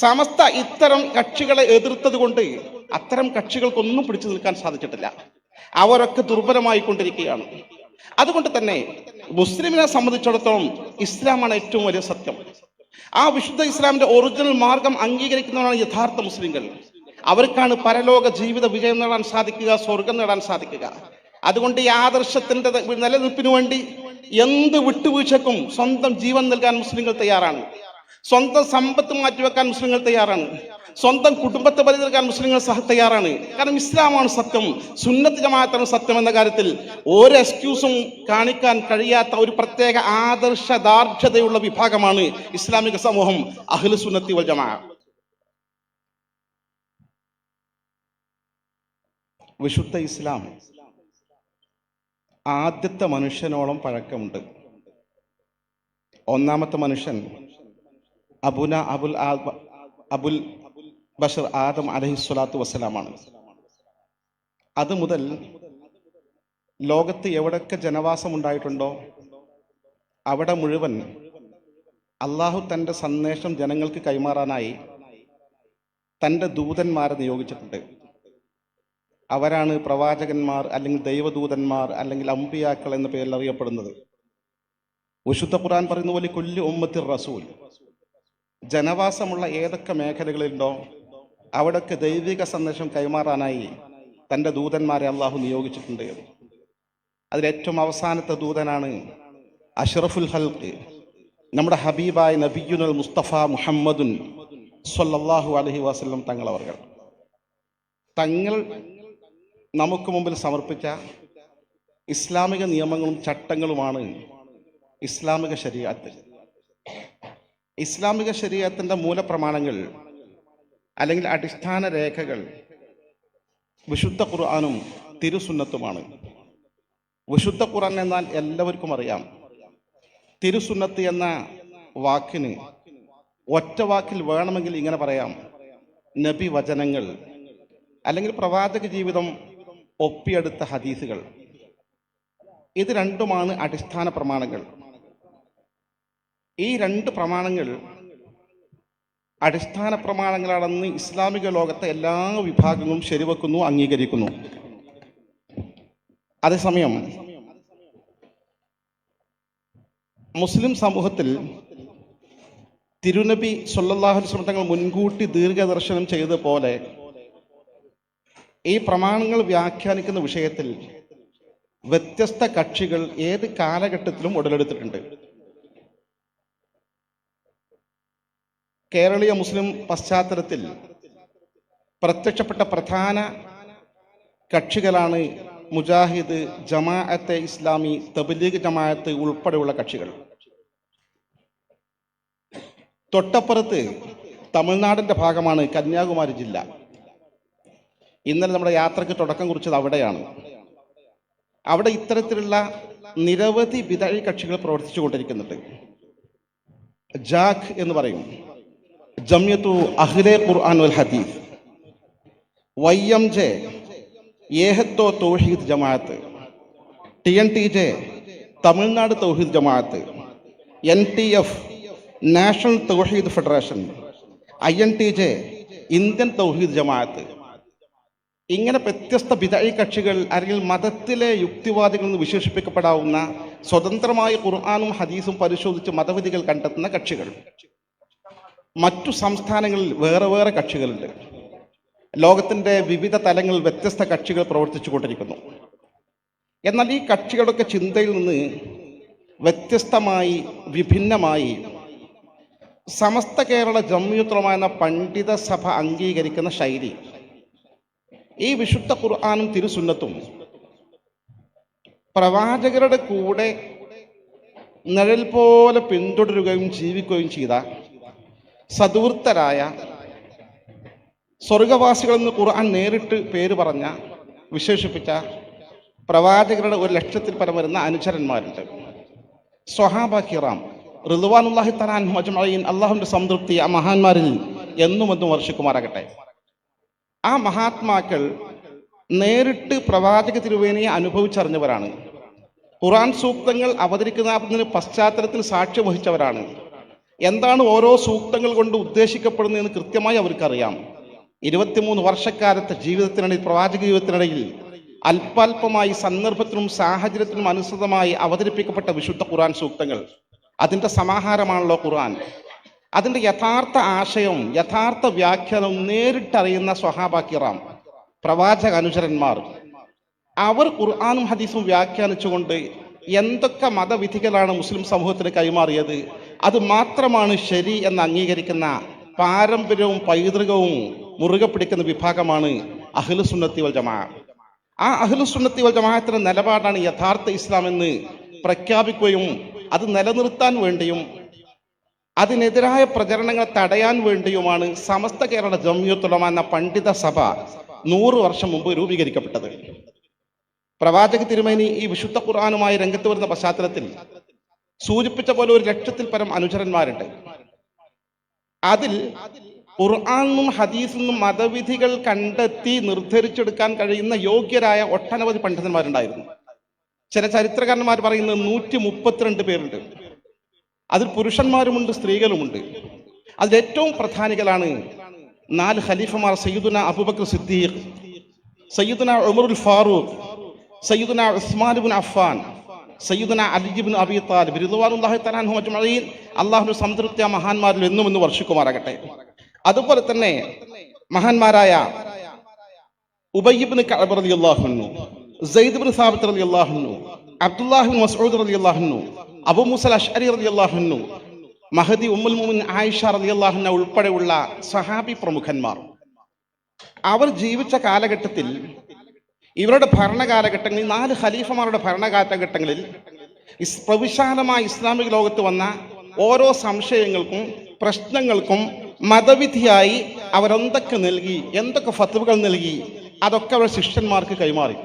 സമസ്ത ഇത്തരം കക്ഷികളെ എതിർത്തത് കൊണ്ട് അത്തരം കക്ഷികൾക്കൊന്നും പിടിച്ചു നിൽക്കാൻ സാധിച്ചിട്ടില്ല. അവരൊക്കെ ദുർബലമായി കൊണ്ടിരിക്കുകയാണ് അതുകൊണ്ട് തന്നെ മുസ്ലിമിനെ സംബന്ധിച്ചിടത്തോളം ഇസ്ലാമാണ് ഏറ്റവും വലിയ സത്യം. ആ വിശുദ്ധ ഇസ്ലാമിന്റെ ഒറിജിനൽ മാർഗം അംഗീകരിക്കുന്നവരാണ് യഥാർത്ഥ മുസ്ലിങ്ങൾ അവർക്കാണ് പരലോക ജീവിത വിജയം നേടാൻ സാധിക്കുക സ്വർഗം നേടാൻ സാധിക്കുക. അതുകൊണ്ട് ഈ ആദർശത്തിന്റെ നിലനിൽപ്പിനു വേണ്ടി എന്ത് വിട്ടുവീഴ്ചക്കും സ്വന്തം ജീവൻ നൽകാൻ മുസ്ലിങ്ങൾ തയ്യാറാണ്. സ്വന്തം സമ്പത്ത് മാറ്റിവെക്കാൻ മുസ്ലിങ്ങൾ തയ്യാറാണ്. സ്വന്തം കുടുംബത്തെ നൽകാൻ മുസ്ലിങ്ങൾ സഹ തയ്യാറാണ്. കാരണം ഇസ്ലാമാണ് സത്യം. സുന്നത്ത് ജമാഅത്താണ് സത്യം എന്ന കാര്യത്തിൽ ഒരു എക്സ്ക്യൂസും കാണിക്കാൻ കഴിയാത്ത ഒരു പ്രത്യേക ആദർശ ദാർഢ്യതയുള്ള വിഭാഗമാണ് ഇസ്ലാമിക സമൂഹം അഹ്ലു സുന്നത്തി വൽ ജമാ വിശുദ്ധ ഇസ്ലാം. ആദ്യത്തെ മനുഷ്യനോളം പഴക്കമുണ്ട്. ഒന്നാമത്തെ മനുഷ്യൻ അബുന അബുൽ അബുൽ ബഷർ ആദം അലഹിസ്വലാത്തു വസ്സലാമാണ് അത് മുതൽ ലോകത്ത് എവിടൊക്കെ ജനവാസം ഉണ്ടായിട്ടുണ്ടോ അവിടെ മുഴുവൻ അള്ളാഹു തന്റെ സന്ദേശം ജനങ്ങൾക്ക് കൈമാറാനായി തന്റെ ദൂതന്മാരെ നിയോഗിച്ചിട്ടുണ്ട്. അവരാണ് പ്രവാചകന്മാർ അല്ലെങ്കിൽ ദൈവദൂതന്മാർ അല്ലെങ്കിൽ അമ്പിയാക്കൾ എന്ന പേരിൽ അറിയപ്പെടുന്നത്. വിശുദ്ധ ഖുർആൻ പറയുന്ന പോലെ കൊല്ലു ഉമ്മത്തിർ റസൂൽ. ജനവാസമുള്ള ഏതൊക്കെ മേഖലകളിലുണ്ടോ അവിടൊക്കെ ദൈവിക സന്ദേശം കൈമാറാനായി തന്റെ ദൂതന്മാരെ അള്ളാഹു നിയോഗിച്ചിട്ടുണ്ട്. അതിലേറ്റവും അവസാനത്തെ ദൂതനാണ് അഷ്റഫുൽ ഹൽക്ക് നമ്മുടെ ഹബീബായ നബിയുൽ മുസ്തഫ മുഹമ്മദുൻ സ്വല്ലല്ലാഹു അലഹി വസല്ലം തങ്ങളവർകൾ തങ്ങൾ നമുക്ക് മുമ്പിൽ സമർപ്പിച്ച ഇസ്ലാമിക നിയമങ്ങളും ചട്ടങ്ങളുമാണ് ഇസ്ലാമിക ശരീഅത്ത് ഇസ്ലാമിക ശരീരത്തിന്റെ മൂലപ്രമാണങ്ങൾ അല്ലെങ്കിൽ അടിസ്ഥാന രേഖകൾ വിശുദ്ധ ഖുർആാനും തിരുസുന്നത്തുമാണ്. വിശുദ്ധ ഖുർആൻ എന്നാൽ എല്ലാവർക്കും അറിയാം. തിരുസുന്നത്ത് എന്ന വാക്കിന് ഒറ്റ വാക്കിൽ വേണമെങ്കിൽ ഇങ്ങനെ പറയാം. നബി വചനങ്ങൾ അല്ലെങ്കിൽ പ്രവാചക ജീവിതം ഒപ്പിയെടുത്ത ഹദീസുകൾ. ഇത് രണ്ടുമാണ് അടിസ്ഥാന പ്രമാണങ്ങൾ. ഈ രണ്ട് പ്രമാണങ്ങൾ അടിസ്ഥാന പ്രമാണങ്ങളാണെന്ന് ഇസ്ലാമിക ലോകത്തെ എല്ലാ വിഭാഗങ്ങളും ശരിവെക്കുന്നു അംഗീകരിക്കുന്നു. അതേസമയം മുസ്ലിം സമൂഹത്തിൽ തിരുനബി സൊല്ലാഹുലി അലൈഹി വസല്ലം തങ്ങൾ മുൻകൂട്ടി ദീർഘദർശനം ചെയ്തതുപോലെ ഈ പ്രമാണങ്ങൾ വ്യാഖ്യാനിക്കുന്ന വിഷയത്തിൽ വ്യത്യസ്ത കക്ഷികൾ ഏത് കാലഘട്ടത്തിലും ഉടലെടുത്തിട്ടുണ്ട്. കേരളീയ മുസ്ലിം പശ്ചാത്തലത്തിൽ പ്രത്യക്ഷപ്പെട്ട പ്രധാന കക്ഷികളാണ് മുജാഹിദ് ജമാഅത്തെ ഇസ്ലാമി തബ്ലീഗ് ജമാഅത്ത് ഉൾപ്പെടെയുള്ള കക്ഷികൾ. തൊട്ടപ്പുറത്ത് തമിഴ്നാടിന്റെ ഭാഗമാണ് കന്യാകുമാരി ജില്ല. ഇന്നലെ നമ്മുടെ യാത്രയ്ക്ക് തുടക്കം കുറിച്ചത് അവിടെയാണ്. അവിടെ ഇത്തരത്തിലുള്ള നിരവധി വിതഴി കക്ഷികൾ പ്രവർത്തിച്ചു കൊണ്ടിരിക്കുന്നുണ്ട് ജാഖ് എന്ന് പറയും. Jamiat Ahle Quran wal Hadith Y M J ഏഹത്തോ Thowheed Jamath. T N T J Tamil Nadu Thowheed Jamath. N T F national Thowheed federation. I N T J Indian Thowheed Jamath. ഇങ്ങനെ വ്യത്യസ്ത വിതഴി കക്ഷികൾ അല്ലെങ്കിൽ മതത്തിലെ യുക്തിവാദികൾ എന്ന് വിശേഷിപ്പിക്കപ്പെടാവുന്ന സ്വതന്ത്രമായ ഖുർആാനും ഹദീസും പരിശോധിച്ച് മതവിധികൾ കണ്ടെത്തുന്ന കക്ഷികൾ. മറ്റു സംസ്ഥാനങ്ങളിൽ വേറെ വേറെ കക്ഷികളുണ്ട്. ലോകത്തിന്റെ വിവിധ തലങ്ങളിൽ വ്യത്യസ്ത കക്ഷികൾ പ്രവർത്തിച്ചു കൊണ്ടിരിക്കുന്നു. എന്നാൽ ഈ കക്ഷികളൊക്കെ ചിന്തയിൽ നിന്ന് വ്യത്യസ്തമായി വിഭിന്നമായി സമസ്ത കേരള ജമ്മിയുത്രമ എന്ന പണ്ഡിത സഭ അംഗീകരിക്കുന്ന ശൈലി ഈ വിശുദ്ധ ഖുർആാനും തിരുസുന്നത്തും പ്രവാചകരുടെ കൂടെ നിഴൽ പോലെ പിന്തുടരുകയും ജീവിക്കുകയും ചെയ്ത സദൂർത്തരായ സ്വർഗവാസികളെന്ന് ഖുർആൻ നേരിട്ട് പേര് പറഞ്ഞ വിശേഷിപ്പിച്ച പ്രവാചകരുടെ ഒരു ലക്ഷത്തിൽ പരം വരുന്ന അനുചരന്മാരുണ്ട്. സ്വഹാബ കിറാം റിദ്വാനുല്ലാഹി തലാൻ മജ്മഈൻ അള്ളാഹുവിന്റെ സംതൃപ്തി ആ മഹാന്മാരിൽ എന്നും എന്നും വർഷിക്കുമാറാകട്ടെ. ആ മഹാത്മാക്കൾ നേരിട്ട് പ്രവാചക തിരുവേനിയെ അനുഭവിച്ചറിഞ്ഞവരാണ്. ഖുറാൻ സൂക്തങ്ങൾ അവതരിക്കുന്നതിന് പശ്ചാത്തലത്തിൽ സാക്ഷ്യം വഹിച്ചവരാണ്. എന്താണ് ഓരോ സൂക്തങ്ങൾ കൊണ്ട് ഉദ്ദേശിക്കപ്പെടുന്നതെന്ന് കൃത്യമായി അവർക്കറിയാം. ഇരുപത്തിമൂന്ന് വർഷക്കാലത്തെ ജീവിതത്തിനിടയിൽ പ്രവാചക ജീവിതത്തിനിടയിൽ അല്പാൽപമായി സന്ദർഭത്തിനും സാഹചര്യത്തിനും അനുസൃതമായി അവതരിപ്പിക്കപ്പെട്ട വിശുദ്ധ ഖുർആൻ സൂക്തങ്ങൾ. അതിന്റെ സമാഹാരമാണല്ലോ ഖുർആൻ. അതിന്റെ യഥാർത്ഥ ആശയവും യഥാർത്ഥ വ്യാഖ്യാനവും നേരിട്ടറിയുന്ന സ്വഹാബാക്കിറാം പ്രവാചക അനുചരന്മാർ. അവർ ഖുർആാനും ഹദീസും വ്യാഖ്യാനിച്ചുകൊണ്ട് എന്തൊക്കെ മതവിധികളാണ് മുസ്ലിം സമൂഹത്തിന് കൈമാറിയത്? അത് മാത്രമാണ് ശരി എന്ന് അംഗീകരിക്കുന്ന പാരമ്പര്യവും പൈതൃകവും മുറുകെ പിടിക്കുന്ന വിഭാഗമാണ് അഹ്ലുസുന്നത്തി വൽ ജമാ. ആ അഹ്ലുസുന്നത്തി വൽ ജമാഅത്തിന്റെ നിലപാടാണ് യഥാർത്ഥ ഇസ്ലാം എന്ന് പ്രഖ്യാപിക്കുകയും അത് നിലനിർത്താൻ വേണ്ടിയും അതിനെതിരായ പ്രചരണങ്ങൾ തടയാൻ വേണ്ടിയുമാണ് സമസ്ത കേരള ജമിയത്തുലമ എന്ന പണ്ഡിത സഭ നൂറ് വർഷം മുമ്പ് രൂപീകരിക്കപ്പെട്ടത്. പ്രവാചക തിരുമേനി ഈ വിശുദ്ധ ഖുർആാനുമായി രംഗത്ത് വരുന്ന പശ്ചാത്തലത്തിൽ സൂചിപ്പിച്ച പോലെ ഒരു ലക്ഷത്തിൽ പരം അനുചരന്മാരുണ്ട്. അതിൽ ഖുർആാനും ഹദീസെന്നും മതവിധികൾ കണ്ടെത്തി നിർദ്ധരിച്ചെടുക്കാൻ കഴിയുന്ന യോഗ്യരായ ഒട്ടനവധി പണ്ഡിതന്മാരുണ്ടായിരുന്നു. ചില ചരിത്രകാരന്മാർ പറയുന്നത് നൂറ്റി മുപ്പത്തിരണ്ട് പേരുണ്ട്. അതിൽ പുരുഷന്മാരുമുണ്ട് സ്ത്രീകളുമുണ്ട്. അതിൽ ഏറ്റവും പ്രധാനികളാണ് നാല് ഖലീഫമാർ സയ്യിദുന അബൂബക്കർ സിദ്ദീഖ് സയ്യിദുന ഉമറുൽ ഫാറൂഖ് സയ്യിദുന ഉസ്മാൻ ബിൻ അഫ്ഫാൻ സയ്യിദുന അലിജിബിൻ അബി താലിബ് റിദ്വാനുല്ലാഹി തആലാഹു അജ്മഈൻ അല്ലാഹുവിന്റെ സംതൃപ്തി ആ മഹാന്മാരിൽ എന്നും എന്ന് വർഷിക്കുമാറാകട്ടെ. അതുപോലെ തന്നെ മഹാന്മാരായ ഉബയ്യബിന് കഅബ് റളിയല്ലാഹു അൻഹു സയ്യിദ്ബിൻ ബിൻ സാബിത്ത് റളിയല്ലാഹു അൻഹു അബ്ദുല്ലാഹി ബിൻ മസ്ഊദ് റളിയല്ലാഹു അൻഹു അബൂ മുസൽ അഷ്അരി റളിയല്ലാഹു അൻഹു മഹദി ഉമ്മുൽ മുഅ്മിൻ ആയിഷ റളിയല്ലാഹു അൻഹ ഉൾപ്പെടെയുള്ള സഹാബി പ്രമുഖന്മാർ. അവർ ജീവിച്ച കാലഘട്ടത്തിൽ ഇവരുടെ ഭരണകാലഘട്ടങ്ങളിൽ നാല് ഖലീഫമാരുടെ ഭരണകാലഘട്ടങ്ങളിൽ ഇസ് പ്രവിശാലമായ ഇസ്ലാമിക ലോകത്ത് വന്ന ഓരോ സംശയങ്ങൾക്കും പ്രശ്നങ്ങൾക്കും മതവിധിയായി അവരെന്തൊക്കെ നൽകി എന്തൊക്കെ ഫത്തുവകൾ നൽകി അതൊക്കെ അവരുടെ ശിഷ്യന്മാർക്ക് കൈമാറി.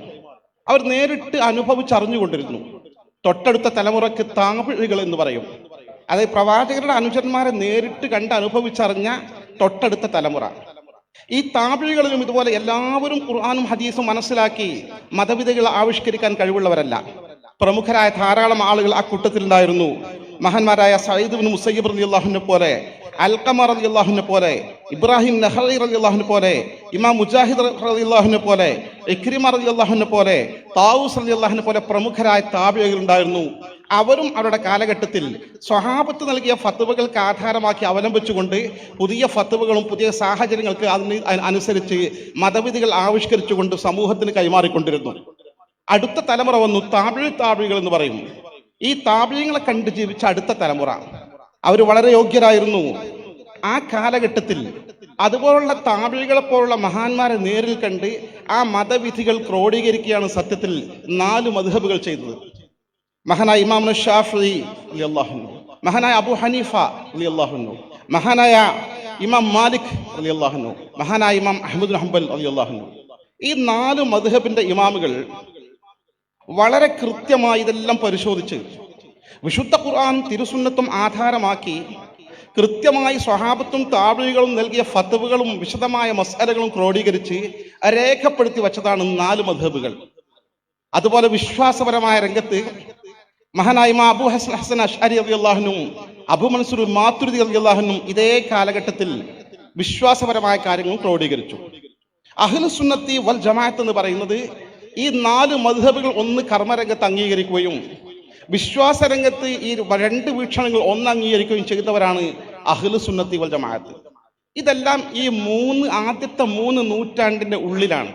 അവർ നേരിട്ട് അനുഭവിച്ചറിഞ്ഞുകൊണ്ടിരുന്നു. തൊട്ടടുത്ത തലമുറയ്ക്ക് താപിഴികൾ എന്ന് പറയും. അതായത് പ്രവാചകരുടെ അനുജന്മാരെ നേരിട്ട് കണ്ട് അനുഭവിച്ചറിഞ്ഞ തൊട്ടടുത്ത തലമുറ. ഈ താപിഴികളിലും ഇതുപോലെ എല്ലാവരും ഖുർആാനും ഹദീസും മനസ്സിലാക്കി മതവിധികൾ ആവിഷ്കരിക്കാൻ കഴിവുള്ളവരല്ല. പ്രമുഖരായ ധാരാളം ആളുകൾ ആ കൂട്ടത്തിലുണ്ടായിരുന്നു. മഹാന്മാരായ സയ്യിദ് ബിൻ മുസയ്യിബ് റലി അള്ളാഹുവിനെ പോലെ അൽക്കമർ അലി അള്ളാഹുവിനെ പോലെ ഇബ്രാഹിം നെഹ്റി അലി അള്ളാഹുവിനെ പോലെ ഇമാം മുജാഹിദ് അലി അള്ളാഹുവിനെ പോലെ ഇക്രിമ അലി അള്ളാഹുവിനെ പോലെ താവൂസ് അലി അള്ളാഹുവിനെ പോലെ പ്രമുഖരായ താപികൾ ഉണ്ടായിരുന്നു. അവരും അവരുടെ കാലഘട്ടത്തിൽ സ്വഹാബത്ത് നൽകിയ ഫത്തുവകൾക്ക് ആധാരമാക്കി അവലംബിച്ചുകൊണ്ട് പുതിയ ഫത്തുവകളും പുതിയ സാഹചര്യങ്ങൾക്ക് അതിന് അനുസരിച്ച് മതവിധികൾ ആവിഷ്കരിച്ചുകൊണ്ട് സമൂഹത്തിന് കൈമാറിക്കൊണ്ടിരുന്നു. അടുത്ത തലമുറ വന്നു താപിഴ് താപിഴികൾ എന്ന് പറയും. ഈ താപിഴങ്ങളെ കണ്ട് ജീവിച്ച അടുത്ത തലമുറ. അവർ വളരെ യോഗ്യരായിരുന്നു. ആ കാലഘട്ടത്തിൽ അതുപോലുള്ള താപിഴികളെ പോലുള്ള മഹാന്മാരെ നേരിൽ കണ്ട് ആ മതവിധികൾ ക്രോഡീകരിക്കുകയാണ് സത്യത്തിൽ നാല് മധുഹബുകൾ ചെയ്തത്. മഹാനായ ഇമാം ഷാഫി മഹാനായ അബു ഹനീഫ അലി അള്ളാഹുന്നു മഹാനായ ഇമാം മാലിക് അലി അള്ളാഹുന്നു മഹാനായ ഇമാം അഹമ്മദ് ഹംബൽ അലി അള്ളാഹുന്നു ഈ നാല് മധുഹബിന്റെ ഇമാമുകൾ വളരെ കൃത്യമായി ഇതെല്ലാം പരിശോധിച്ച് വിശുദ്ധ ഖുർആൻ തിരുസുന്നത്തും ആധാരമാക്കി കൃത്യമായി സ്വഹാബത്തും താപികളും നൽകിയ ഫത്തവുകളും വിശദമായ മസാലകളും ക്രോഡീകരിച്ച് രേഖപ്പെടുത്തി വച്ചതാണ് നാല് മധബുകൾ അതുപോലെ വിശ്വാസപരമായ രംഗത്ത് മഹാനായ അബു ഹസൻ ഹസൻ അഷ്അരി അള്ളാഹുനും അബു മൻസൂർ മാതൃതി അലി അള്ളാഹുനും ഇതേ കാലഘട്ടത്തിൽ വിശ്വാസപരമായ കാര്യങ്ങൾ ക്രോഡീകരിച്ചു. അഹ്ലു സുന്നത്തി വൽ ജമാഅത്ത് എന്ന് പറയുന്നത് ഈ നാല് മധുഹബുകൾ ഒന്ന് കർമ്മരംഗത്ത് അംഗീകരിക്കുകയും വിശ്വാസരംഗത്ത് ഈ രണ്ട് വീക്ഷണങ്ങൾ ഒന്ന് അംഗീകരിക്കുകയും ചെയ്തവരാണ് അഹ്ലു സുന്നത്തി വൽ ജമാഅത്ത്. ഇതെല്ലാം ഈ മൂന്ന് ആദ്യത്തെ മൂന്ന് നൂറ്റാണ്ടിന്റെ ഉള്ളിലാണ്.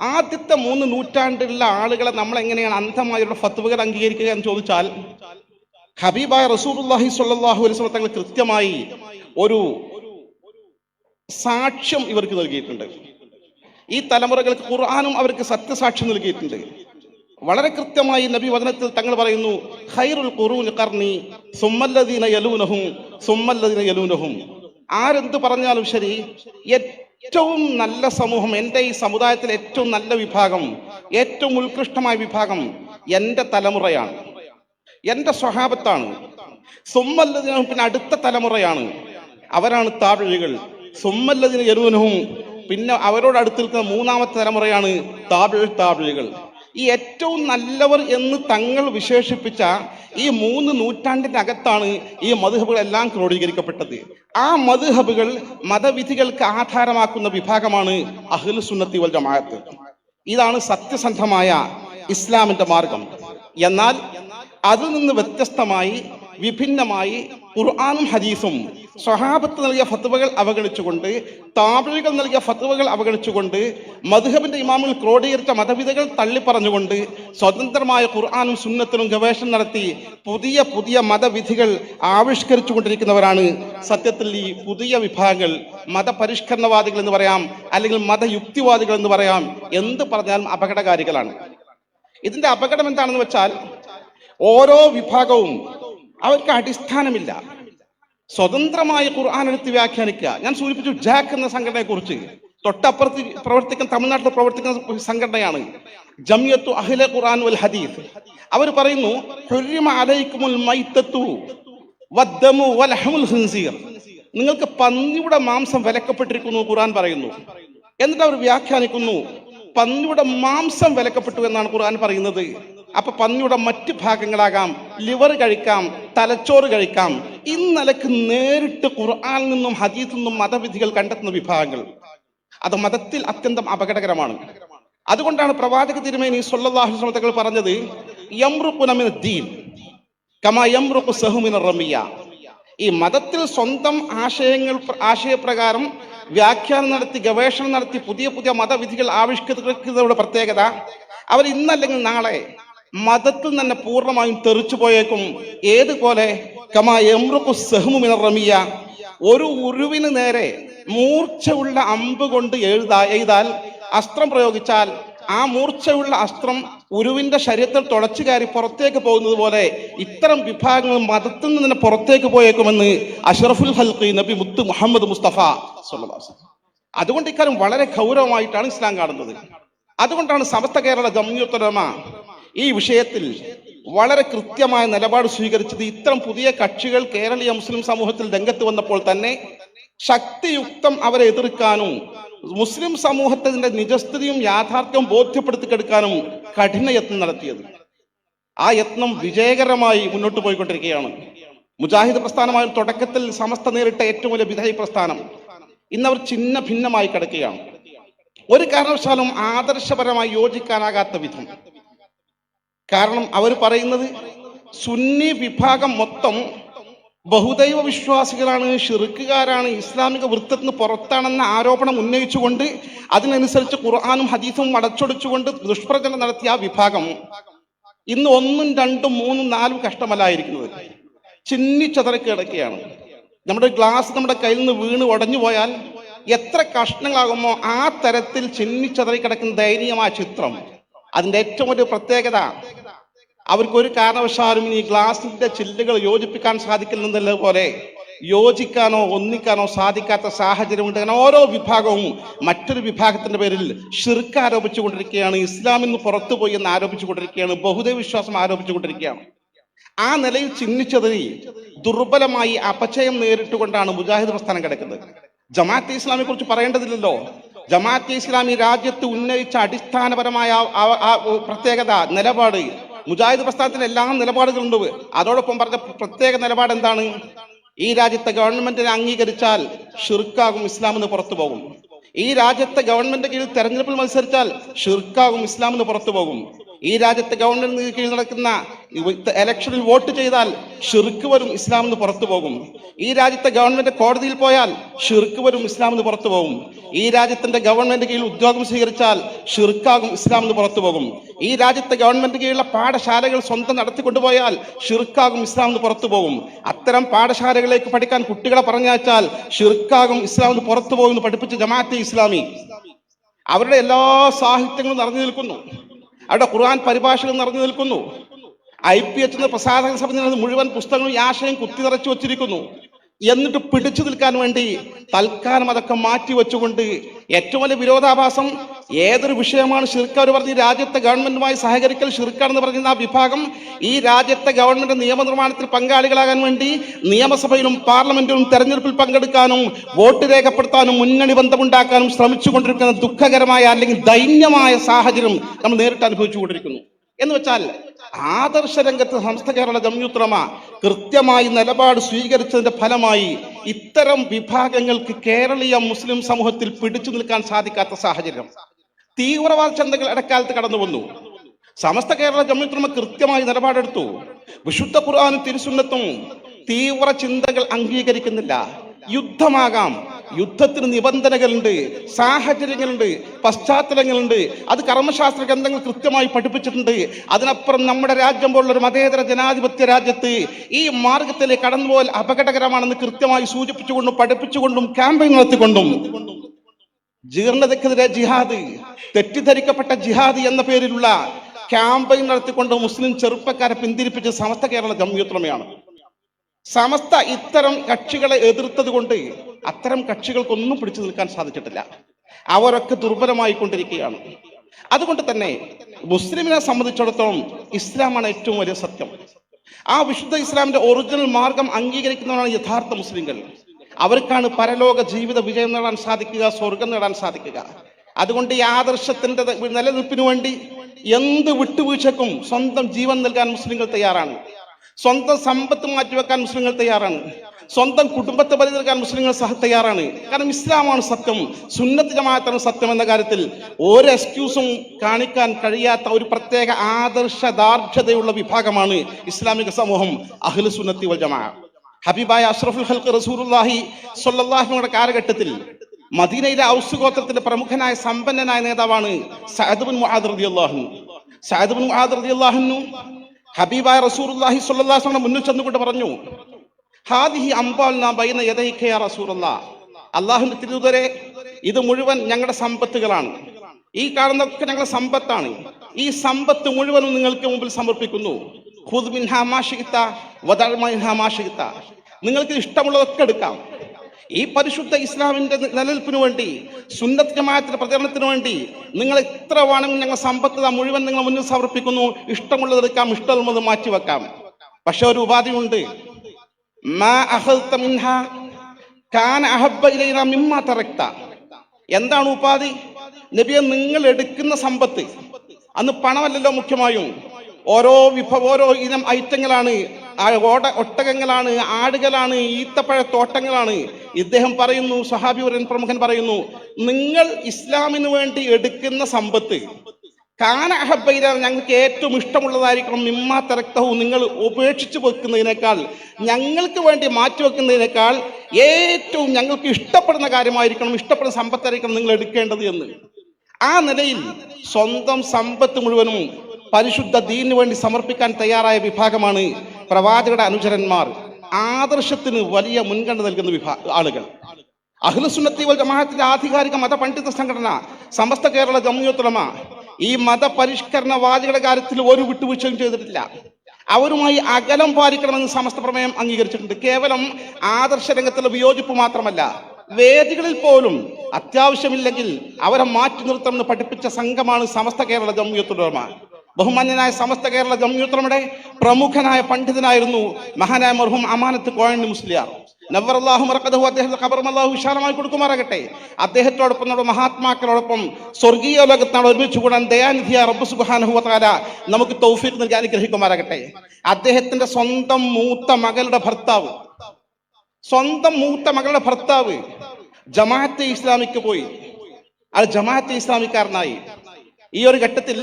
ആദ്യത്തെ മൂന്ന് നൂറ്റാണ്ടിലുള്ള ആളുകളെ നമ്മൾ എങ്ങനെയാണ് അന്ധമായുള്ള ഫത്വകൾ അംഗീകരിക്കുക എന്ന് ചോദിച്ചാൽ ഹബീബായ റസൂലുള്ളാഹി സ്വല്ലല്ലാഹു അലൈഹി വസല്ലം തങ്ങൾ കൃത്യമായി ഒരു സാക്ഷ്യം ഇവർക്ക് നൽകിയിട്ടുണ്ട്. ഈ തലമുറകൾക്ക് ഖുർആാനും അവർക്ക് സത്യസാക്ഷ്യം നൽകിയിട്ടുണ്ട്. വളരെ കൃത്യമായി നബി വചനത്തിൽ തങ്ങൾ പറയുന്നു ഖൈറുൽ ഖർണി സുമ്മല്ലദീന യലൂനഹും സുമ്മല്ലദീന യലൂനഹും. ആരെന്ത് പറഞ്ഞാലും ശരി ഏറ്റവും നല്ല സമൂഹം എന്റെ ഈ സമുദായത്തിലെ ഏറ്റവും നല്ല വിഭാഗം ഏറ്റവും ഉത്കൃഷ്ടമായ വിഭാഗം എന്റെ തലമുറയാണ്. എന്റെ സ്വഹാബത്താണ് സുമ്മല്ലതിനും പിന്നെ അടുത്ത തലമുറയാണ്. അവരാണ് താപിഴികൾ. സുമ്മല്ലതിന് യരൂനവും പിന്നെ അവരോട് അടുത്ത് നിൽക്കുന്ന മൂന്നാമത്തെ തലമുറയാണ് താപിഴ് താപിഴികൾ. ഈ ഏറ്റവും നല്ലവർ എന്ന് തങ്ങൾ വിശേഷിപ്പിച്ച ഈ മൂന്ന് നൂറ്റാണ്ടിന്റെ അകത്താണ് ഈ മധുഹബുകളെല്ലാം ക്രോഡീകരിക്കപ്പെട്ടത്. ആ മധുഹബുകൾ മതവിധികൾക്ക് ആധാരമാക്കുന്ന വിഭാഗമാണ് അഹ്ലു സുന്നത്തി വൽ ജമാഅത്ത്. ഇതാണ് സത്യസന്ധമായ ഇസ്ലാമിന്റെ മാർഗം. എന്നാൽ അതിൽ നിന്ന് വ്യത്യസ്തമായി വിഭിന്നമായി ഖുർആാനും ഹദീസും സ്വഹാബത്ത് നൽകിയ ഫത്തുവകൾ അവഗണിച്ചുകൊണ്ട് താപിഴികൾ നൽകിയ ഫത്തുവകൾ അവഗണിച്ചുകൊണ്ട് മധുഹബിന്റെ ഇമാമിൽ ക്രോഡീകരിച്ച മതവിധകൾ തള്ളിപ്പറഞ്ഞുകൊണ്ട് സ്വതന്ത്രമായ ഖുർആാനും സുന്നത്തിനും ഗവേഷണം നടത്തി പുതിയ പുതിയ മതവിധികൾ ആവിഷ്കരിച്ചു കൊണ്ടിരിക്കുന്നവരാണ് സത്യത്തിൽ ഈ പുതിയ വിഭാഗങ്ങൾ മതപരിഷ്കരണവാദികൾ എന്ന് പറയാം അല്ലെങ്കിൽ മതയുക്തിവാദികൾ എന്ന് പറയാം എന്ത് പറഞ്ഞാലും അപകടകാരികളാണ്. ഇതിന്റെ അപകടം എന്താണെന്ന് വെച്ചാൽ ഓരോ വിഭാഗവും അവർക്ക് അടിസ്ഥാനമില്ല. സ്വതന്ത്രമായ ഖുർആൻ എടുത്ത് വ്യാഖ്യാനിക്കുക. ഞാൻ സൂചിപ്പിച്ചു ജാക്ക് എന്ന സംഘടനയെക്കുറിച്ച്. തൊട്ടപ്പുറത്ത് പ്രവർത്തിക്കുന്ന തമിഴ്നാട്ടിൽ പ്രവർത്തിക്കുന്ന സംഘടനയാണ്. ജമിയത്തു അഹ്ലെ ഖുർആൻ വൽ ഹദീസ്. അവർ പറയുന്നു നിങ്ങൾക്ക് പന്നിയുടെ മാംസം വിലക്കപ്പെട്ടിരിക്കുന്നു ഖുർആൻ പറയുന്നു. എന്നിട്ട് അവർ വ്യാഖ്യാനിക്കുന്നു പന്നിയുടെ മാംസം വിലക്കപ്പെട്ടു എന്നാണ് ഖുർആൻ പറയുന്നത്. അപ്പൊ പന്നിയുടെ മറ്റ് ഭാഗങ്ങളാകാം ലിവർ കഴിക്കാം തലച്ചോറ് കഴിക്കാം. ഇന്നലക്ക് നേരിട്ട് ഖുർആനിൽ നിന്നും ഹദീസിൽ നിന്നും മതവിധികൾ കണ്ടെത്തുന്ന വിഭാഗങ്ങൾ. അത് മതത്തിൽ അത്യന്തം അപകടകരമാണ്. അതുകൊണ്ടാണ് പ്രവാചക തിരുമേനി അലൈഹി വസല്ലം പറഞ്ഞത് യംറുഖുന മിന ദീൻ കമാ യംറുഖു സഹുമിന റമിയ. ഈ മതത്തിൽ സ്വന്തം ആശയങ്ങൾ ആശയപ്രകാരം വ്യാഖ്യാനം നടത്തി ഗവേഷണം നടത്തി പുതിയ പുതിയ മതവിധികൾ ആവിഷ്കരിക്കുന്നവരുടെ പ്രത്യേകത അവർ ഇന്നല്ലെങ്കിൽ നാളെ മതത്തിൽ തന്നെ പൂർണമായും തെറിച്ചു പോയേക്കും. ഏതുപോലെ? കമാ എമ്രുക്കു സഹ്മു മിന റമിയ. ഒരു ഉരുവിന് നേരെ മൂർച്ചയുള്ള അമ്പ് കൊണ്ട് എഴുതാ എഴുതാൽ അസ്ത്രം പ്രയോഗിച്ചാൽ ആ മൂർച്ചയുള്ള അസ്ത്രം ഉരുവിന്റെ ശരീരത്തിൽ തുളച്ചു കയറി പുറത്തേക്ക് പോകുന്നത് പോലെ ഇത്തരം വിഭാഗങ്ങൾ മതത്തിൽ നിന്ന് തന്നെ പുറത്തേക്ക് പോയേക്കുമെന്ന് അഷറഫുൽ ഹൽഖി നബി മുത്ത് മുഹമ്മദ് മുസ്തഫ. അതുകൊണ്ട് ഇക്കാര്യം വളരെ ഗൗരവമായിട്ടാണ് ഇസ്ലാം കാണുന്നത്. അതുകൊണ്ടാണ് സമസ്ത കേരള ജമ്മിയുത്തരമ ഈ വിഷയത്തിൽ വളരെ കൃത്യമായ നിലപാട് സ്വീകരിച്ചത് ഇത്തരം പുതിയ കക്ഷികൾ കേരളീയ മുസ്ലിം സമൂഹത്തിൽ രംഗത്ത് വന്നപ്പോൾ തന്നെ ശക്തിയുക്തം അവരെ എതിർക്കാനും മുസ്ലിം സമൂഹത്തിന്റെ നിജസ്ഥിതിയും യാഥാർത്ഥ്യവും ബോധ്യപ്പെടുത്തിക്കെടുക്കാനും കഠിന യത്നം നടത്തിയത്. ആ യത്നം വിജയകരമായി മുന്നോട്ട് പോയിക്കൊണ്ടിരിക്കുകയാണ്. മുജാഹിദ് പ്രസ്ഥാനമായ തുടക്കത്തിൽ സമസ്ത നേരിട്ട ഏറ്റവും വലിയ വിധേയ പ്രസ്ഥാനം. ഇന്നവർ ചിഹ്ന ഭിന്നമായി കിടക്കുകയാണ്. ഒരു കാരണവശാലും ആദർശപരമായി യോജിക്കാനാകാത്ത വിധം. കാരണം അവർ പറയുന്നത് സുന്നി വിഭാഗം മൊത്തം ബഹുദൈവ വിശ്വാസികളാണ് ഷിറുക്കുകാരാണ് ഇസ്ലാമിക വൃത്തത്തിന് പുറത്താണെന്ന ആരോപണം ഉന്നയിച്ചുകൊണ്ട് അതിനനുസരിച്ച് ഖുർആാനും ഹദീസും അടച്ചൊടിച്ചുകൊണ്ട് ദുഷ്പ്രചരണം നടത്തിയ ആ വിഭാഗം ഇന്ന് ഒന്നും രണ്ടും മൂന്നും നാലും കഷ്ടമല്ലായിരിക്കുന്നത്. ചിന്നിച്ചതറി കിടക്കുകയാണ്. നമ്മുടെ ഗ്ലാസ് നമ്മുടെ കയ്യിൽ നിന്ന് വീണ് ഉടഞ്ഞു പോയാൽ എത്ര കഷ്ണങ്ങളാകുമോ ആ തരത്തിൽ ചിന്നിച്ചതറി കിടക്കുന്ന ദയനീയമായ ചിത്രം. അതിന്റെ ഏറ്റവും വലിയ പ്രത്യേകത അവർക്ക് ഒരു കാരണവശാലും ഈ ഗ്ലാസിന്റെ ചില്ലുകൾ യോജിപ്പിക്കാൻ സാധിക്കുന്നുണ്ടല്ലോ പോലെ? യോജിക്കാനോ ഒന്നിക്കാനോ സാധിക്കാത്ത സാഹചര്യമുണ്ട് കാരണം ഓരോ വിഭാഗവും മറ്റൊരു വിഭാഗത്തിന്റെ പേരിൽ ഷിർക്ക് ആരോപിച്ചുകൊണ്ടിരിക്കുകയാണ് ഇസ്ലാമിൽ നിന്ന് പുറത്തുപോയി എന്ന് ആരോപിച്ചുകൊണ്ടിരിക്കുകയാണ് ബഹുദൈവ വിശ്വാസം ആരോപിച്ചുകൊണ്ടിരിക്കുകയാണ്. ആ നിലയിൽ ചിഹ്നിച്ചതിന് ദുർബലമായി അപചയം നേരിട്ടുകൊണ്ടാണ് മുജാഹിദ് പ്രസ്ഥാനം കിടക്കുന്നത്. ജമാഅത്തെ ഇസ്ലാമിയെ കുറിച്ച് പറയേണ്ടതില്ലല്ലോ. ജമാഅത്തെ ഇസ്ലാമി രാജ്യത്ത് ഉന്നയിച്ച അടിസ്ഥാനപരമായ പ്രത്യേകത നിലപാട് മുജാഹിദ് പ്രസ്ഥാനത്തിന് എല്ലാ നിലപാടുകളുണ്ട്. അതോടൊപ്പം പറഞ്ഞ പ്രത്യേക നിലപാട് എന്താണ്? ഈ രാജ്യത്തെ ഗവൺമെന്റിനെ അംഗീകരിച്ചാൽ ഷിർക്കാകും ഇസ്ലാമിന് പുറത്തു പോകും. ഈ രാജ്യത്തെ ഗവൺമെന്റ് കീഴിൽ തെരഞ്ഞെടുപ്പിൽ മത്സരിച്ചാൽ ഷിർക്കാകും ഇസ്ലാമിന് പുറത്തു പോകും. ഈ രാജ്യത്തെ ഗവൺമെന്റിന് കീഴിൽ നടക്കുന്ന ഇലക്ഷനിൽ വോട്ട് ചെയ്താൽ ഷിർക്ക് വരും ഇസ്ലാമിന് പുറത്തു പോകും. ഈ രാജ്യത്തെ ഗവൺമെന്റ് കോടതിയിൽ പോയാൽ ഷിർക്ക് വരും ഇസ്ലാമിന് പുറത്തു പോകും. ഈ രാജ്യത്തിന്റെ ഗവൺമെന്റ് കീഴിൽ ഉദ്യോഗം സ്വീകരിച്ചാൽ ഷിർക്കാകും ഇസ്ലാം എന്ന് പുറത്തു പോകും. ഈ രാജ്യത്തെ ഗവൺമെന്റ് കീഴിലുള്ള പാഠശാലകൾ സ്വന്തം നടത്തിക്കൊണ്ടുപോയാൽ ഷിർക്കാകും ഇസ്ലാം എന്ന് പുറത്തു പോകും. അത്തരം പാഠശാലകളിലേക്ക് പഠിക്കാൻ കുട്ടികളെ പറഞ്ഞയച്ചാൽ ഷിർക്കാകും ഇസ്ലാം എന്ന് പുറത്തു പോകുമെന്ന് പഠിപ്പിച്ച ജമാഅത്തെ ഇസ്ലാമി. അവരുടെ എല്ലാ സാഹിത്യങ്ങളും നിറഞ്ഞു നിൽക്കുന്നു. അവരുടെ ഖുർആൻ പരിഭാഷകൾ നിറഞ്ഞു നിൽക്കുന്നു. ഐ പി എച്ച് പ്രസാധക മുഴുവൻ പുസ്തകങ്ങളും ആശയം കുത്തി നിറച്ചു വച്ചിരിക്കുന്നു. എന്നിട്ട് പിടിച്ചു നിൽക്കാൻ വേണ്ടി തൽക്കാലം അതൊക്കെ മാറ്റി വെച്ചുകൊണ്ട് ഏറ്റവും വലിയ വിരോധാഭാസം ഏതൊരു വിഷയമാണ് ശിർക്കവർ പറഞ്ഞ് രാജ്യത്തെ ഗവൺമെന്റുമായി സഹകരിക്കൽ ഷിർക്കാണെന്ന് പറയുന്ന ആ വിഭാഗം ഈ രാജ്യത്തെ ഗവൺമെന്റ് നിയമനിർമ്മാണത്തിൽ പങ്കാളികളാകാൻ വേണ്ടി നിയമസഭയിലും പാർലമെന്റിലും തെരഞ്ഞെടുപ്പിൽ പങ്കെടുക്കാനും വോട്ട് രേഖപ്പെടുത്താനും മുന്നണി ബന്ധമുണ്ടാക്കാനും ശ്രമിച്ചുകൊണ്ടിരിക്കുന്ന ദുഃഖകരമായ അല്ലെങ്കിൽ ദൈന്യമായ സാഹചര്യം നമ്മൾ നേരിട്ട് അനുഭവിച്ചുകൊണ്ടിരിക്കുന്നു. എന്ന് വെച്ചാൽ ആദർശ രംഗത്ത് സമസ്ത കേരള ജമ്യൂത്രമ കൃത്യമായി നിലപാട് സ്വീകരിച്ചതിന്റെ ഫലമായി ഇത്തരം വിഭാഗങ്ങൾക്ക് കേരളീയ മുസ്ലിം സമൂഹത്തിൽ പിടിച്ചു നിൽക്കാൻ സാധിക്കാത്ത സാഹചര്യം. തീവ്രവാദ ചിന്തകൾ ഇടക്കാലത്ത് കടന്നു വന്നു. സമസ്ത കേരള ജമ്മിത്രമ കൃത്യമായി നിലപാടെടുത്തു. വിശുദ്ധ ഖുർആാനും തിരുസുന്നത്തും തീവ്ര ചിന്തകൾ അംഗീകരിക്കുന്നില്ല. യുദ്ധമാകാം. യുദ്ധത്തിന് നിബന്ധനകളുണ്ട് സാഹചര്യങ്ങളുണ്ട് പശ്ചാത്തലങ്ങളുണ്ട്. അത് കർമ്മശാസ്ത്ര ഗ്രന്ഥങ്ങൾ കൃത്യമായി പഠിപ്പിച്ചിട്ടുണ്ട്. അതിനപ്പുറം നമ്മുടെ രാജ്യം പോലുള്ള ഒരു മതേതര ജനാധിപത്യ രാജ്യത്ത് ഈ മാർഗത്തിലേക്ക് കടന്നുപോൽ അപകടകരമാണെന്ന് കൃത്യമായി സൂചിപ്പിച്ചുകൊണ്ടും പഠിപ്പിച്ചുകൊണ്ടും ക്യാമ്പയിൻ നടത്തിക്കൊണ്ടും ജീർണതക്കെതിരെ ജിഹാദ് തെറ്റിദ്ധരിക്കപ്പെട്ട ജിഹാദ് എന്ന പേരിലുള്ള ക്യാമ്പയിൻ നടത്തിക്കൊണ്ട് മുസ്ലിം ചെറുപ്പക്കാരെ പിന്തിരിപ്പിച്ച് സമസ്ത കേരള ജമ്മിയുത്രമയാണ് സമസ്ത ഇത്തരം കക്ഷികളെ എതിർത്തത് കൊണ്ട് അത്തരം കക്ഷികൾക്കൊന്നും പിടിച്ചു നിൽക്കാൻ സാധിച്ചിട്ടില്ല. അവരൊക്കെ ദുർബലമായി കൊണ്ടിരിക്കുകയാണ് അതുകൊണ്ട് തന്നെ മുസ്ലിമിനെ സംബന്ധിച്ചിടത്തോളം ഇസ്ലാമാണ് ഏറ്റവും വലിയ സത്യം. ആ വിശുദ്ധ ഇസ്ലാമിന്റെ ഒറിജിനൽ മാർഗം അംഗീകരിക്കുന്നവരാണ് യഥാർത്ഥ മുസ്ലിങ്ങൾ അവർക്കാണ് പരലോക ജീവിത വിജയം നേടാൻ സാധിക്കുക സ്വർഗം നേടാൻ സാധിക്കുക. അതുകൊണ്ട് ഈ ആദർശത്തിന്റെ നിലനിൽപ്പിന് വേണ്ടി എന്ത് വിട്ടുവീഴ്ചക്കും സ്വന്തം ജീവൻ നൽകാൻ മുസ്ലിങ്ങൾ തയ്യാറാണ്. സ്വന്തം സമ്പത്ത് മാറ്റിവെക്കാൻ മുസ്ലിങ്ങൾ തയ്യാറാണ്. സ്വന്തം കുടുംബത്തെ ബലി മുസ്ലിങ്ങൾ സഹ തയ്യാറാണ്. കാരണം ഇസ്ലാമാണ് സത്യം. സുന്നത്ത് ജമാഅത്താണ് സത്യം എന്ന കാര്യത്തിൽ ഒരു എക്സ്ക്യൂസും കാണിക്കാൻ കഴിയാത്ത ഒരു പ്രത്യേക ആദർശ ദാർഢ്യതയുള്ള വിഭാഗമാണ് ഇസ്ലാമിക സമൂഹം അഹ്ലു സുന്നത്തി വൽ ജമാ ഹബീബായ അഷ്റഫുൽ ഹൽക്ക് റസൂറുല്ലാഹി സൊല്ലാഹിയുടെ കാലഘട്ടത്തിൽ മദീനയിലെ ഔസ് ഗോത്രത്തിന്റെ പ്രമുഖനായ സമ്പന്നനായ നേതാവാണ് സഅദ് ബിൻ മുആദ് റളിയല്ലാഹു സഅദ് ബിൻ മുആദ് റളിയല്ലാഹു ഹബീബായ അലൈഹി വസല്ലം മുന്നിൽ ചെന്നുകൊണ്ട് പറഞ്ഞു ഹാദിഹി അംബാൽന ബൈന തിരുദൂതരെ ഇത് മുഴുവൻ ഞങ്ങളുടെ സമ്പത്തുകളാണ്. ഈ കാണുന്നതൊക്കെ ഞങ്ങളുടെ സമ്പത്താണ്. ഈ സമ്പത്ത് മുഴുവനും നിങ്ങൾക്ക് മുമ്പിൽ സമർപ്പിക്കുന്നു. നിങ്ങൾക്ക് ഇഷ്ടമുള്ളതൊക്കെ എടുക്കാം. ഈ പരിശുദ്ധ ഇസ്ലാമിന്റെ നിലനിൽപ്പിന് വേണ്ടി സുന്നത്ത് പ്രചരണത്തിന് വേണ്ടി നിങ്ങൾ എത്ര വേണമെങ്കിൽ ഞങ്ങൾ സമ്പത്ത് മുഴുവൻ നിങ്ങൾ മുന്നിൽ സമർപ്പിക്കുന്നു ഇഷ്ടമുള്ളത് എടുക്കാം ഇഷ്ടമുള്ളത് മാറ്റിവെക്കാം പക്ഷെ ഒരു ഉപാധിയുണ്ട് എന്താണ് ഉപാധി? നബിയെ നിങ്ങൾ എടുക്കുന്ന സമ്പത്ത്. അന്ന് പണമല്ലല്ലോ മുഖ്യമായും. ഓരോ വിഭവ ഓരോ ഇനം ഐറ്റങ്ങളാണ് ഓട ഒട്ടകങ്ങളാണ് ആടുകളാണ് ഈത്തപ്പഴത്തോട്ടങ്ങളാണ്. ഇദ്ദേഹം പറയുന്നു സഹാബിപുരൻ പ്രമുഖൻ പറയുന്നു നിങ്ങൾ ഇസ്ലാമിന് വേണ്ടി എടുക്കുന്ന സമ്പത്ത് കാന അഹബൈര ഞങ്ങൾക്ക് ഏറ്റവും ഇഷ്ടമുള്ളതായിരിക്കണം മിമ്മ തിരക്തവും നിങ്ങൾ ഉപേക്ഷിച്ചു വെക്കുന്നതിനേക്കാൾ ഞങ്ങൾക്ക് വേണ്ടി മാറ്റി വെക്കുന്നതിനേക്കാൾ ഏറ്റവും ഞങ്ങൾക്ക് ഇഷ്ടപ്പെടുന്ന കാര്യമായിരിക്കണം ഇഷ്ടപ്പെടുന്ന സമ്പത്തായിരിക്കണം നിങ്ങൾ എടുക്കേണ്ടത് എന്ന്. ആ നിലയിൽ സ്വന്തം സമ്പത്ത് മുഴുവനും പരിശുദ്ധ ദീനിന് വേണ്ടി സമർപ്പിക്കാൻ തയ്യാറായ വിഭാഗമാണ് പ്രവാചകരുടെ അനുചരന്മാർ ആദർശത്തിന് വലിയ മുൻഗണന നൽകുന്ന വിഭാ ആളുകൾ. അഖിലസുന്നത്തി വൽ ജമാഅത്തിന്റെ ആധികാരിക മത പണ്ഡിത സംഘടന സമസ്ത കേരള ജമ്മിയത്തുലമ ഈ മതപരിഷ്കരണവാദികളുടെ കാര്യത്തിൽ ഒരു വിട്ടുവീഴ്ചയും ചെയ്തിട്ടില്ല. അവരുമായി അകലം പാലിക്കണമെന്ന് സമസ്ത പ്രമേയം അംഗീകരിച്ചിട്ടുണ്ട്. കേവലം ആദർശ രംഗത്തുള്ള വിയോജിപ്പ് മാത്രമല്ല വേദികളിൽ പോലും അത്യാവശ്യമില്ലെങ്കിൽ അവരെ മാറ്റി നിർത്തണമെന്ന് പഠിപ്പിച്ച സംഘമാണ് സമസ്ത കേരള ജമ്മിയത്തുലമ ബഹുമാന്യനായ സമസ്ത കേരള ജമ്മിയുത്രമയുടെ പ്രമുഖനായ പണ്ഡിതനായിരുന്നു മഹാനായ മർഹും അമാനത്ത് കോഴണ്ണി മുസ്ലിയാർ. നവറല്ലാഹു മറക്കതഹു അദ്ദേഹത്തെ ഖബറും അള്ളാഹു വിശാലമായി കൊടുക്കുമാറാകട്ടെ. അദ്ദേഹത്തോടൊപ്പം നമ്മുടെ മഹാത്മാക്കളോടൊപ്പം സ്വർഗീയ ലോകത്താണ് ഒരുമിച്ച് കൂടാൻ ദയാനിധിയ റബ്ബു സുബ്ഹാനഹു വതആല നമുക്ക് തൗഫീഖ് നൽകി അനുഗ്രഹിക്കുമാറാകട്ടെ. അദ്ദേഹത്തിന്റെ സ്വന്തം മൂത്ത മകളുടെ ഭർത്താവ് സ്വന്തം മൂത്ത മകളുടെ ഭർത്താവ് ജമാഅത്തെ ഇസ്ലാമിക്ക് പോയി. അത് ജമാഅത്തെ ഇസ്ലാമിക്കാരനായി. ഈ ഒരു ഘട്ടത്തിൽ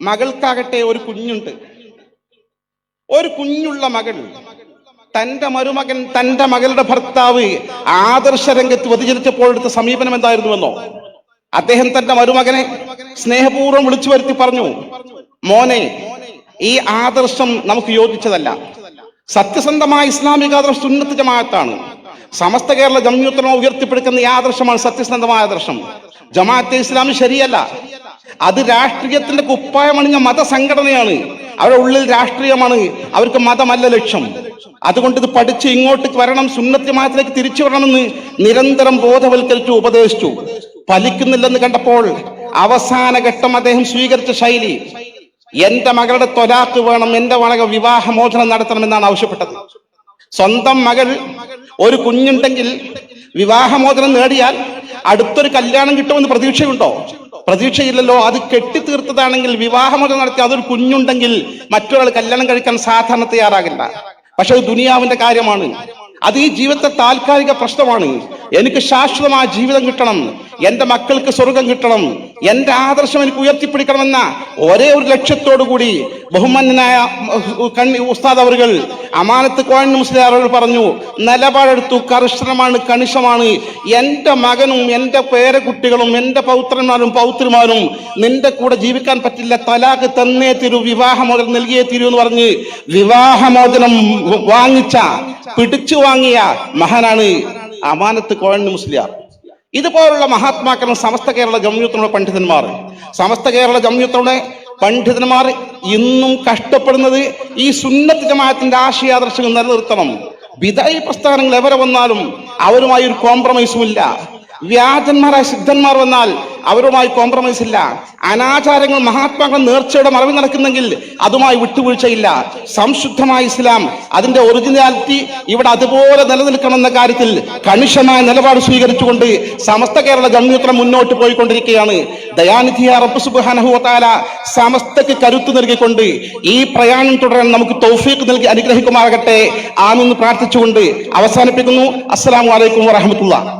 മകൾക്കാകട്ടെ ഒരു കുഞ്ഞുണ്ട്. ഒരു കുഞ്ഞുള്ള മകൾ. തന്റെ മരുമകൻ തന്റെ മകളുടെ ഭർത്താവ് ആദർശ രംഗത്ത് വ്യതിചലിച്ചപ്പോൾ എടുത്ത സമീപനം എന്തായിരുന്നുവെന്നോ? അദ്ദേഹം തന്റെ മരുമകനെ സ്നേഹപൂർവം വിളിച്ചു വരുത്തി പറഞ്ഞു മോനെ ഈ ആദർശം നമുക്ക് യോജിച്ചതല്ല. സത്യസന്ധമായ ഇസ്ലാമിക ആദർശം സുന്നത്ത് ജമാഅത്താണ്. സമസ്ത കേരള ജമ്യൂത്തലമ ഉയർത്തിപ്പിടിക്കുന്ന ഈ ആദർശമാണ് സത്യസന്ധമായ ആദർശം. ജമാഅത്തെ ഇസ്ലാമി ശരിയല്ല. അത് രാഷ്ട്രീയത്തിന്റെ കുപ്പായമണിഞ്ഞ മതസംഘടനയാണ്. അവരുടെ ഉള്ളിൽ രാഷ്ട്രീയമാണ്. അവർക്ക് മതമല്ല ലക്ഷ്യം. അതുകൊണ്ട് ഇത് പഠിച്ച് ഇങ്ങോട്ട് വരണം സുന്നത്തിമാത്തിലേക്ക് തിരിച്ചു വരണമെന്ന് നിരന്തരം ബോധവൽക്കരിച്ചു ഉപദേശിച്ചു. ഫലിക്കുന്നില്ലെന്ന് കണ്ടപ്പോൾ അവസാന ഘട്ടം അദ്ദേഹം സ്വീകരിച്ച ശൈലി എന്റെ മകളുടെ തൊലാക്ക് വേണം എന്റെ മകൾ വിവാഹമോചനം നടത്തണം എന്നാണ് ആവശ്യപ്പെട്ടത്. സ്വന്തം മകൾ ഒരു കുഞ്ഞുണ്ടെങ്കിൽ വിവാഹമോചനം നേടിയാൽ അടുത്തൊരു കല്യാണം കിട്ടുമെന്ന് പ്രതീക്ഷയുണ്ടോ? പ്രതീക്ഷയില്ലല്ലോ. അത് കെട്ടിത്തീർത്തതാണെങ്കിൽ വിവാഹമൊക്കെ നടത്തി അതൊരു കുഞ്ഞുണ്ടെങ്കിൽ മറ്റൊരാൾ കല്യാണം കഴിക്കാൻ സാധാരണ തയ്യാറാകില്ല. പക്ഷെ അത് ദുനിയാവിന്റെ കാര്യമാണ്. അത് ഈ ജീവിതത്തെ താൽക്കാലിക പ്രശ്നമാണ്. എനിക്ക് ശാശ്വതമായ ജീവിതം കിട്ടണം. എന്റെ മക്കൾക്ക് സ്വർഗം കിട്ടണം. എന്റെ ആദർശം എനിക്ക് ഉയർത്തിപ്പിടിക്കണമെന്ന ഒരേ ഒരു ലക്ഷ്യത്തോടു കൂടി ബഹുമാന്യനായ കണ്ണി ഉസ്താദ് അവറുകൾ അമാനത്ത് കോഴൻ മുസ്ലിയാറുകൾ പറഞ്ഞു നിലപാടെടുത്തു കർശനമാണ് കണിശമാണ്. എന്റെ മകനും എന്റെ പേരക്കുട്ടികളും എന്റെ പൗത്രന്മാരും പൗത്രിമാരും നിന്റെ കൂടെ ജീവിക്കാൻ പറ്റില്ല. തലാഖ് തന്നേ തീരൂ വിവാഹമോചനം നൽകിയേ തീരൂ എന്ന് പറഞ്ഞ് വിവാഹമോചനം വാങ്ങിച്ച പിടിച്ചു വാങ്ങിയ മഹാനാണ് അമാനത്ത് കോഴൻ മുസ്ലിയാർ. ഇതുപോലുള്ള മഹാത്മാക്കളും സമസ്ത കേരള ജമ്യൂത്തിനുള്ള പണ്ഡിതന്മാർ. സമസ്ത കേരള ജമ്യൂത്തിയുടെ പണ്ഡിതന്മാർ ഇന്നും കഷ്ടപ്പെടുന്നത് ഈ സുന്നത്ത് ജമാഅത്തിന്റെ ആശയാദർശങ്ങൾ നിലനിർത്തണം. വിദായി പ്രസ്ഥാനങ്ങൾ എവരെ വന്നാലും അവരുമായി ഒരു കോംപ്രമൈസും ഇല്ല. വ്യാജന്മാരായ സിദ്ധന്മാർ വന്നാൽ അവരുമായി കോംപ്രമൈസ് ഇല്ല. അനാചാരങ്ങൾ മഹാത്മാക്കൾ നേർച്ചയുടെ മറവിൽ നടക്കുന്നെങ്കിൽ അതുമായി വിട്ടുവീഴ്ചയില്ല. സംശുദ്ധമായ ഇസ്ലാം അതിന്റെ ഒറിജിനാലിറ്റി ഇവിടെ അതുപോലെ നിലനിൽക്കണമെന്ന കാര്യത്തിൽ കണിശമായ നിലപാട് സ്വീകരിച്ചുകൊണ്ട് സമസ്ത കേരള ജമ്യൂത്രം മുന്നോട്ട് പോയിക്കൊണ്ടിരിക്കുകയാണ്. ദയാനിധിയ റബ്ബ് സമസ്തക്ക് കരുത്ത് നൽകിക്കൊണ്ട് ഈ പ്രയാണം തുടരാൻ നമുക്ക് തൗഫീഖ് നൽകി അനുഗ്രഹിക്കുമാറാകട്ടെ. ആമെന്ന് പ്രാർത്ഥിച്ചുകൊണ്ട് അവസാനിപ്പിക്കുന്നു. അസ്സാം വലൈക്കും വറഹമത്തുള്ള